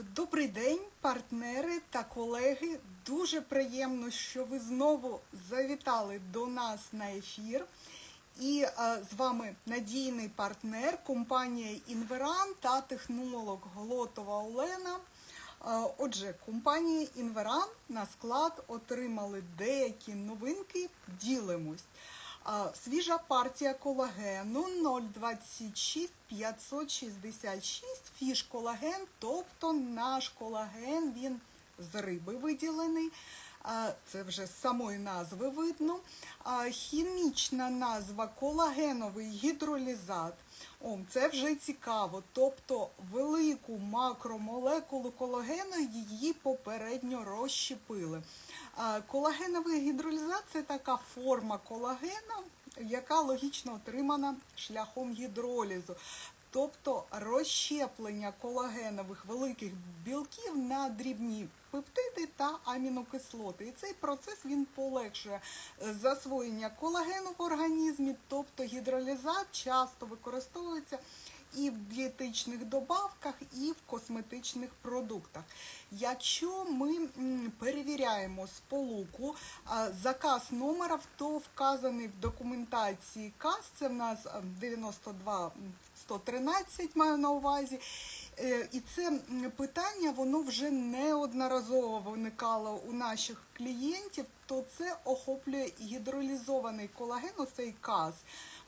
Добрий день, партнери та колеги. Дуже приємно, що ви знову завітали до нас на ефір. І е, з вами надійний партнер компанія Інверан та технолог Глотова Олена. Е, Отже, компанія Інверан на склад отримали деякі новинки. Ділимось. Свіжа партія колагену 026 566 фіш колаген, тобто наш колаген він з риби виділений. Це вже з самої назви видно. Хімічна назва колагеновий гідролізат. О, це вже цікаво. Тобто велику макромолекулу колагену її попередньо розщепили. Колагенова гідролізація така форма колагена, яка логічно отримана шляхом гідролізу. Тобто розщеплення колагенових великих білків на дрібні пептиди та амінокислоти. І цей процес він полегшує е, засвоєння колагену в організмі, тобто гідролізат часто використовується і в дієтичних добавках, і в косметичних продуктах. Якщо ми перевіряємо сполуку, заказ номера, то вказаний в документації КАС, це в нас 92 113 маю на увазі. Е, І це питання воно вже неодноразово виникало у наших клієнтів, то це охоплює гідролізований колаген, оцей каз,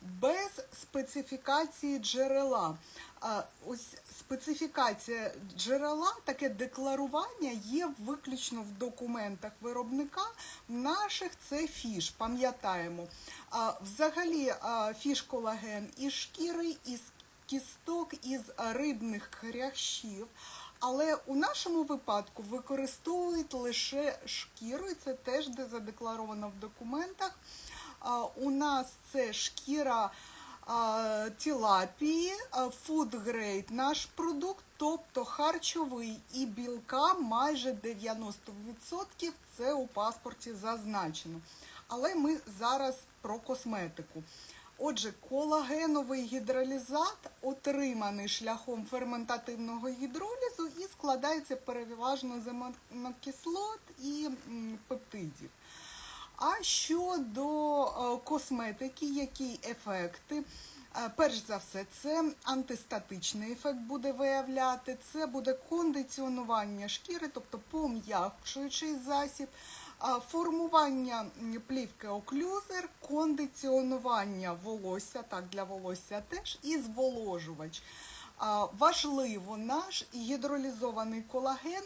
без специфікації джерела. Ось специфікація джерела, таке декларування є виключно в документах виробника. В наших це фіш, пам'ятаємо. Взагалі фіш колаген із шкіри, із кісток, із рибних хрящів. Але у нашому випадку використовують лише шкіру, і це теж де задекларовано в документах. У нас це шкіра тілапії, grade наш продукт, тобто харчовий і білка майже 90% це у паспорті зазначено. Але ми зараз про косметику. Отже, колагеновий гідролізат отриманий шляхом ферментативного гідролізу і складається переважно з амінокислот і пептидів. А щодо е, косметики, які ефекти? Е, Перш за все, це антистатичний ефект буде виявляти, це буде кондиціонування шкіри, тобто пом'якшуючий засіб, формування плівки оклюзер, кондиціонування волосся, так для волосся теж, і зволожувач. Важливо, наш гідролізований колаген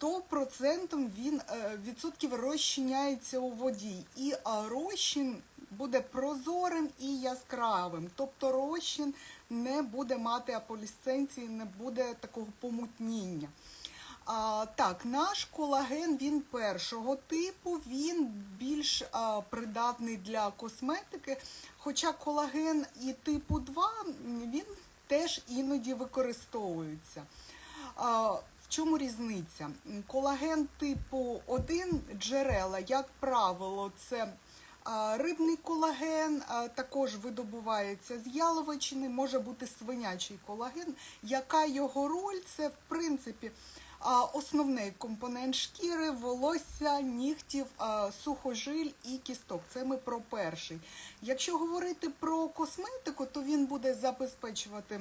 100% він е, відсотків розчиняється у воді, і розчин буде прозорим і яскравим. Тобто розчин не буде мати аполісценції, не буде такого помутніння. А, так, наш колаген він першого типу, він більш а, придатний для косметики. Хоча колаген і типу 2 він теж іноді використовується. А, в чому різниця? Колаген типу 1 джерела, як правило, це Рибний колаген також видобувається з яловичини, може бути свинячий колаген. Яка його роль? Це в принципі основний компонент шкіри, волосся, нігтів, сухожиль і кісток. Це ми про перший. Якщо говорити про косметику, то він буде забезпечувати.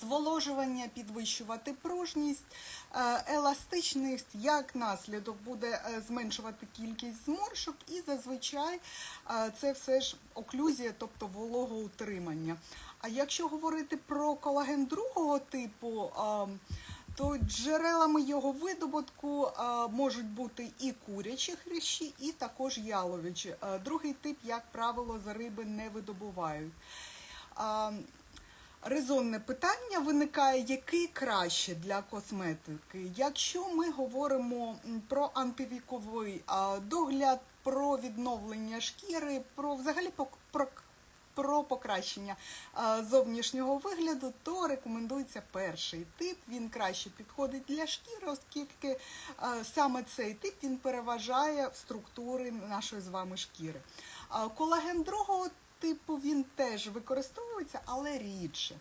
Зволожування, підвищувати пружність, е, еластичність, як наслідок буде е, зменшувати кількість зморшок, і зазвичай е, це все ж оклюзія, тобто вологоутримання. А якщо говорити про колаген другого типу, то джерелами його видобутку можуть бути і курячі хрящі, і також яловичі. Другий тип, як правило, з риби не видобувають. Резонне питання виникає, який краще для косметики. Якщо ми говоримо про антивіковий догляд, про відновлення шкіри, про взагалі про, про покращення зовнішнього вигляду, то рекомендується перший тип. Він краще підходить для шкіри, оскільки саме цей тип він переважає в структури нашої з вами шкіри. Колаген другого типу він теж використовується, але рідше.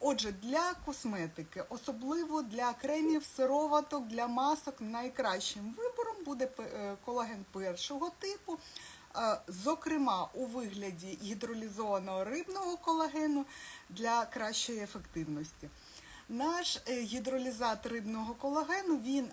Отже, для косметики, особливо для кремів, сироваток, для масок, найкращим вибором буде е, колаген першого типу. е, Зокрема, у вигляді гідролізованого рибного колагену для кращої ефективності. Наш е, гідролізат рибного колагену він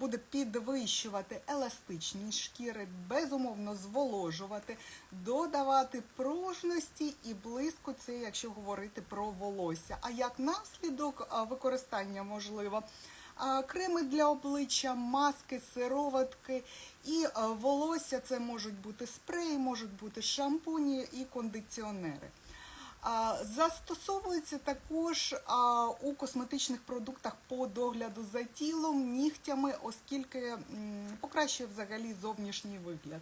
буде підвищувати еластичність шкіри, безумовно зволожувати, додавати пружності і блиску, це якщо говорити про волосся. А як наслідок використання можливо креми для обличчя, маски, сироватки і волосся це можуть бути спреї, можуть бути шампуні і кондиціонери. Застосовується також у косметичних продуктах по догляду за тілом, нігтями, оскільки покращує взагалі зовнішній вигляд.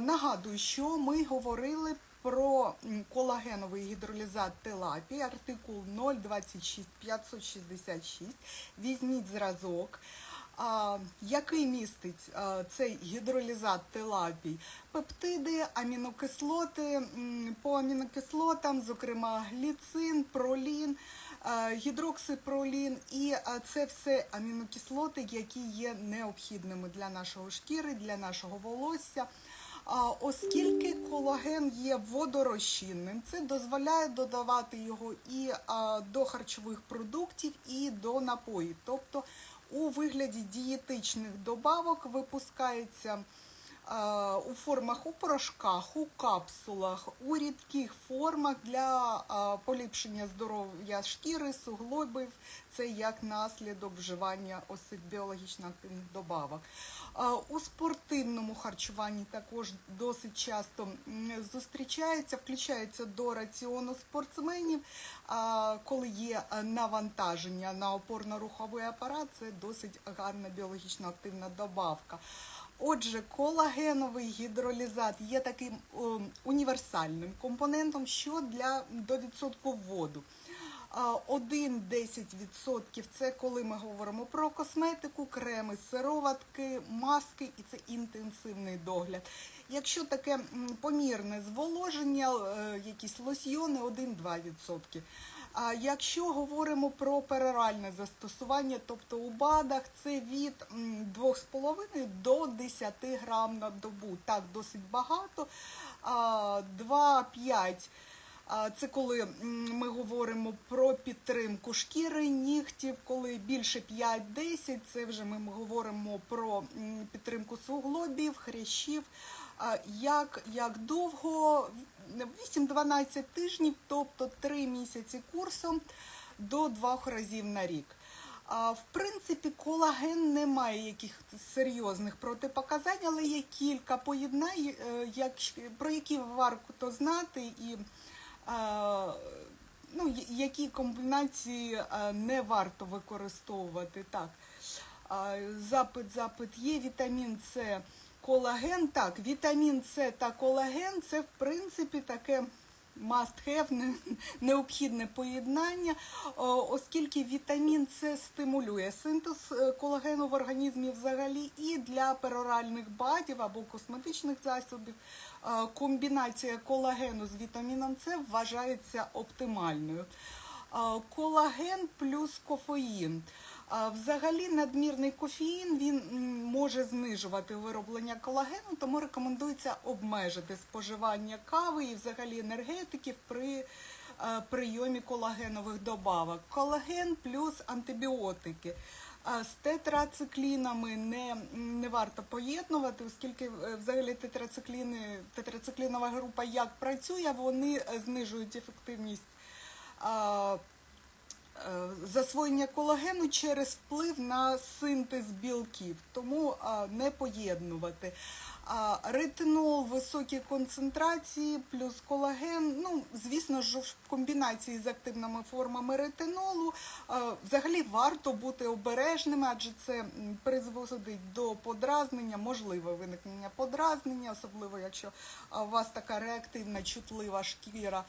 Нагадую, що ми говорили про колагеновий гідролізат Телапі, артикул 026566. Візьміть зразок. А, який містить цей гідролізат тилапій, Пептиди, амінокислоти, по амінокислотам, зокрема гліцин, пролін, гідроксипролін, і це все амінокислоти, які є необхідними для нашого шкіри, для нашого волосся. Оскільки колаген є водорозчинним, це дозволяє додавати його і до харчових продуктів, і до напоїв. Тобто у вигляді дієтичних добавок випускається у формах у порошках, у капсулах, у рідких формах для поліпшення здоров'я шкіри, суглобів. Це як наслідок вживання цих біологічно активних добавок. У спортивному харчуванні також досить часто зустрічається, включається до раціону спортсменів, коли є навантаження на опорно-руховий апарат, це досить гарна біологічно активна добавка. Отже, колагеновий гідролізат є таким ем, універсальним компонентом, що для до відсотку воду. А, 1-10% це коли ми говоримо про косметику, креми, сироватки, маски, і це інтенсивний догляд. Якщо таке помірне зволоження, е, якісь лосьйони 1-2%. А якщо говоримо про пероральне застосування, тобто у БАДах, це від 2,5 до 10 грам на добу. Так, досить багато. 2-5 а, Це коли ми говоримо про підтримку шкіри, нігтів, коли більше 5-10, це вже ми говоримо про підтримку суглобів, хрящів. Як, як довго? 8-12 тижнів, тобто 3 місяці курсом до 2 разів на рік. В принципі, колаген не має яких серйозних протипоказань, але є кілька поєднань, е, про які варто знати і ну, які комбінації не варто використовувати. Так, запит, запит є, вітамін С, колаген. Так, вітамін С та колаген це в принципі таке must have, необхідне поєднання, оскільки вітамін С стимулює синтез е, колагену в організмі взагалі і для пероральних бадів або косметичних засобів е, комбінація колагену з вітаміном С вважається оптимальною. Колаген плюс кофеїн. Взагалі надмірний кофеїн він може знижувати вироблення колагену, тому рекомендується обмежити споживання кави і взагалі енергетиків при е, прийомі колагенових добавок. Колаген плюс антибіотики. З тетрациклінами не, не варто поєднувати, оскільки е, взагалі тетрацикліни, тетрациклінова група як працює, вони е, знижують ефективність е, засвоєння колагену через вплив на синтез білків, тому не поєднувати. Ретинол високі концентрації плюс колаген. Ну, звісно ж, в комбінації з активними формами ретинолу взагалі варто бути обережними, адже це призводить до подразнення, можливе виникнення подразнення, особливо якщо у вас така реактивна, чутлива шкіра.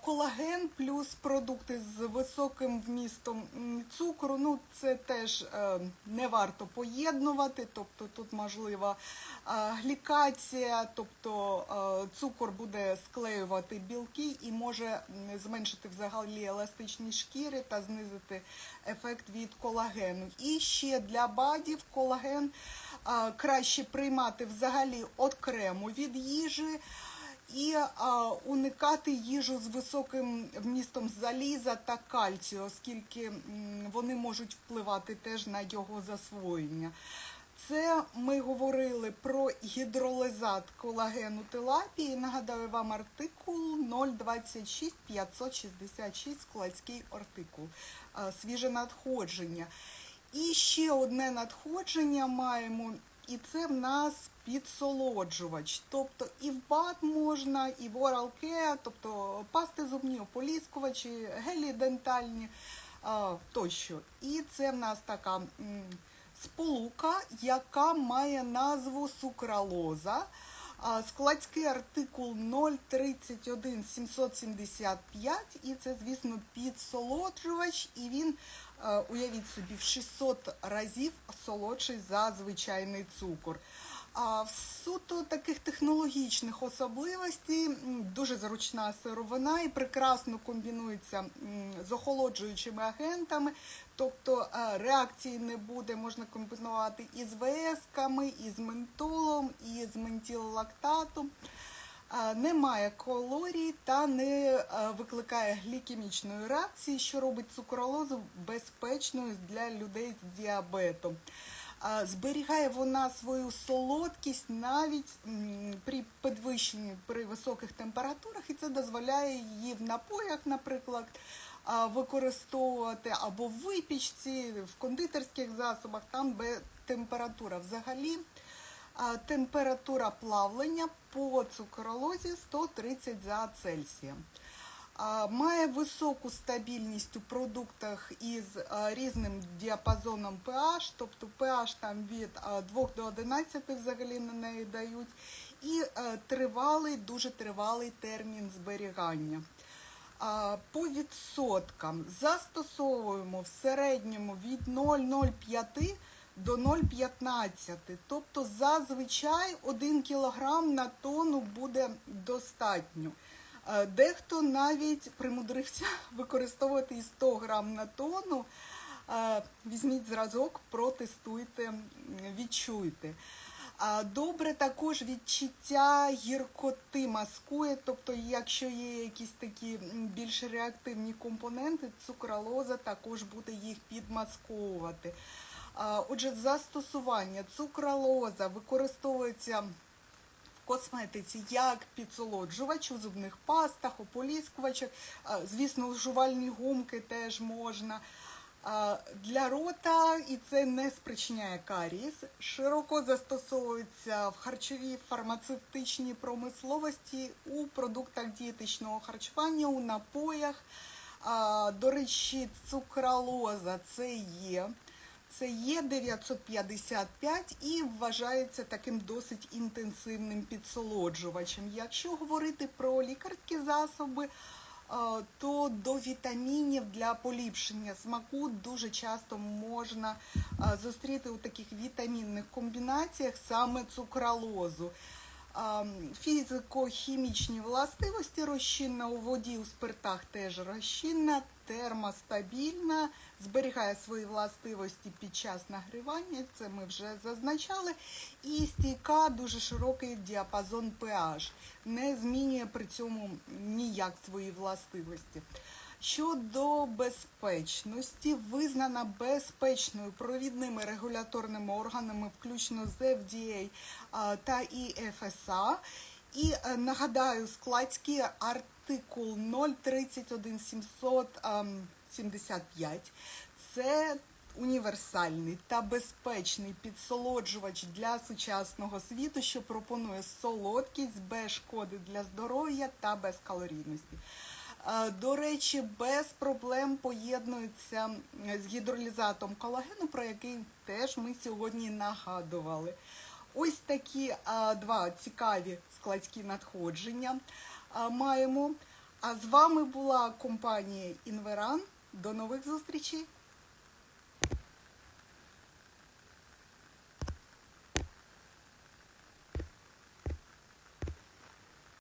Колаген плюс продукти з високим вмістом цукру, ну це теж е, не варто поєднувати, тобто тут можлива е, глікація, тобто е, цукор буде склеювати білки і може зменшити взагалі еластичність шкіри та знизити ефект від колагену. І ще для бадів колаген краще приймати взагалі окремо від їжі і а, уникати їжу з високим вмістом заліза та кальцію, оскільки вони можуть впливати теж на його засвоєння. Це ми говорили про гідролизат колагену тилапії. Нагадаю вам артикул 026 566 складський артикул. Свіже надходження. І ще одне надходження маємо, і це в нас підсолоджувач. Тобто і в бат можна, і в Oral Care, тобто пасти зубні, ополіскувачі, гелі дентальні тощо. І це в нас така сполука, яка має назву сукралоза. Складський артикул 031 775, і це, звісно, підсолоджувач, і він, уявіть собі, в 600 разів солодший за звичайний цукор. А в суто таких технологічних особливостей дуже зручна сировина і прекрасно комбінується з охолоджуючими агентами, тобто е, реакції не буде, можна комбінувати і з ВС-ками, і з ментолом, і з ментіллактатом. Е, Немає калорій та не викликає глікемічної реакції, що робить цукролозу безпечною для людей з діабетом. Зберігає вона свою солодкість навіть при підвищенні при високих температурах, і це дозволяє її в напоях, наприклад, використовувати або в випічці, в кондитерських засобах, там де температура взагалі. Температура плавлення по цукролозі 130 за Цельсієм. Має високу стабільність у продуктах із різним діапазоном pH, тобто pH там від 2 до 11 взагалі на неї дають, і е, тривалий, дуже тривалий термін зберігання. По відсоткам застосовуємо в середньому від 0,05 до 0,15. Тобто зазвичай 1 кг на тонну буде достатньо. Е, Дехто навіть примудрився використовувати і 100 грам на тонну. Е, Візьміть зразок, протестуйте, відчуйте. Добре також відчуття гіркоти маскує, тобто, якщо є якісь такі більш реактивні компоненти, цукролоза також буде їх підмасковувати. Отже, застосування цукролоза використовується в косметиці як підсолоджувач у зубних пастах, ополіскувачах. Звісно, жувальні гумки теж можна. Для рота і це не спричиняє каріс. Широко застосовується в харчовій фармацевтичній промисловості у продуктах дієтичного харчування, у напоях. До речі, цукралоза це є. Це є 955 і вважається таким досить інтенсивним підсолоджувачем. Якщо говорити про лікарські засоби, е, то до вітамінів для поліпшення смаку дуже часто можна е, зустріти у таких вітамінних комбінаціях саме цукралозу. Фізико-хімічні властивості розчинна у воді, у спиртах теж розчинна, термостабільна, зберігає свої властивості під час нагрівання, це ми вже зазначали. І стійка дуже широкий діапазон pH, не змінює при цьому ніяк свої властивості. Щодо безпечності, визнана безпечною провідними регуляторними органами, включно з FDA та ІФСА. І е, нагадаю, складський артикул 031 775 це універсальний та безпечний підсолоджувач для сучасного світу, що пропонує солодкість без шкоди для здоров'я та без калорійності. До речі, без проблем поєднується з гідролізатом колагену, про який теж ми сьогодні нагадували. Ось такі а, два цікаві складські надходження маємо. А з вами була компанія Інверан. До нових зустрічей!